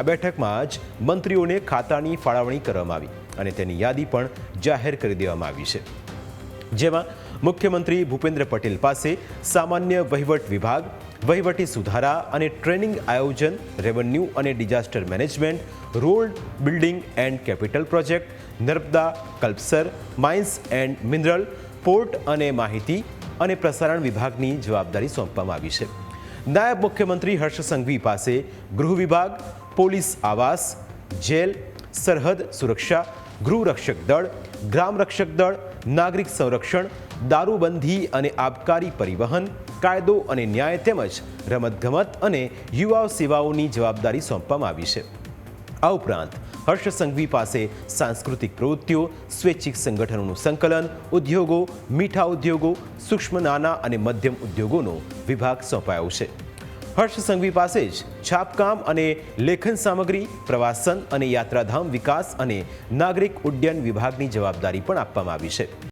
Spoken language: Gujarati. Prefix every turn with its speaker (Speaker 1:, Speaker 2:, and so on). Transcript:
Speaker 1: આ બેઠકમાં જ મંત્રીઓને ખાતાની ફાળવણી કરવામાં આવી અને તેની યાદી પણ જાહેર કરી દેવામાં આવી છે. જેમાં મુખ્યમંત્રી ભૂપેન્દ્ર પટેલ પાસે સામાન્ય વહીવટ વિભાગ, વહીવટી સુધારા અને ટ્રેનિંગ આયોજન, રેવન્યુ અને disaster management road building and capital project, Narmada, Kalpasar, mines and mineral, port અને માહિતી અને પ્રસારણ વિભાગની જવાબદારી સોંપવામાં આવી છે. નાયબ મુખ્યમંત્રી હર્ષ સંઘવી પાસે ગૃહ વિભાગ, પોલીસ આવાસ, જેલ, સરહદ સુરક્ષા ગૃહરક્ષક દળ ગ્રામરક્ષક દળ, નાગરિક સંરક્ષણ, દારૂબંધી અને આબકારી પરિવહન, કાયદો અને ન્યાય તેમજ રમતગમત અને યુવા સેવાઓની જવાબદારી સોંપવામાં આવી છે. આ ઉપરાંત હર્ષ સંઘવી પાસે સાંસ્કૃતિક પ્રવૃત્તિઓ, સ્વૈચ્છિક સંગઠનોનું સંકલન, ઉદ્યોગો, મીઠા ઉદ્યોગો, સૂક્ષ્મ નાના અને મધ્યમ ઉદ્યોગોનો વિભાગ સોંપાયો છે. હર્ષ સંઘવી પાસે જ છાપકામ અને લેખન સામગ્રી, પ્રવાસન અને યાત્રાધામ વિકાસ અને નાગરિક ઉડ્ડયન વિભાગની જવાબદારી પણ આપવામાં આવી છે.